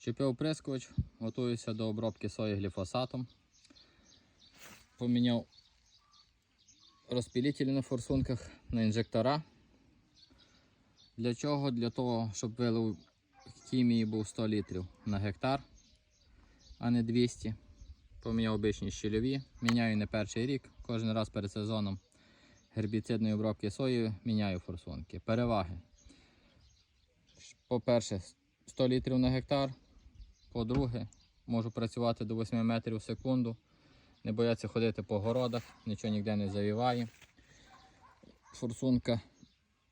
Чіпив оприскувач, готуюся до обробки сої гліфосатом. Поміняв розпілителі на форсунках на інжектора. Для чого? Для того, щоб вилив хімії був 100 літрів на гектар, а не 200. Поміняв обичні щільові. Міняю не перший рік. Кожен раз перед сезоном гербіцидної обробки сої міняю форсунки. Переваги. По-перше, 100 літрів на гектар. По-друге, можу працювати до 8 метрів в секунду. Не бояться ходити по городах, нічого ніде не завіває. Форсунка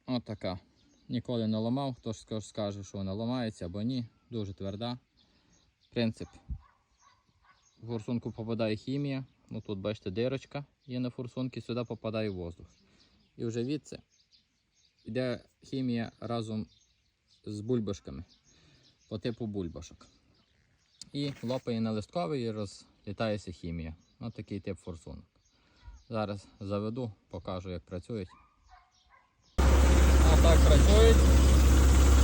отака. Ніколи не ламав, хто ж скаже- що вона ламається або ні. Дуже тверда. Принцип. В форсунку попадає хімія. Ну тут бачите, дирочка є на форсунці, сюди попадає воздух. І вже відси йде хімія разом з бульбашками по типу бульбашок. І лопає на листковий і розлітається хімія. Ось такий тип форсунок. Зараз заведу, покажу, як працюють. Ось так працюють.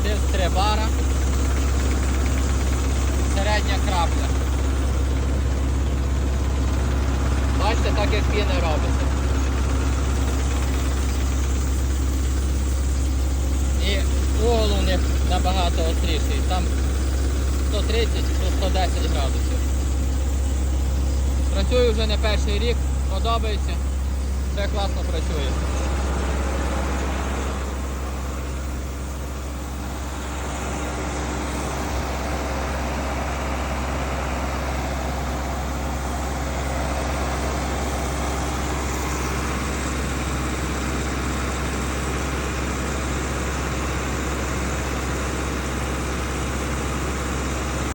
Тиск 3 бара. Середня крапля. Бачите, так як піни робиться. І угол у них набагато остріший. Там 130 до 110 градусів. Працюю вже не перший рік, подобається. Все класно працює.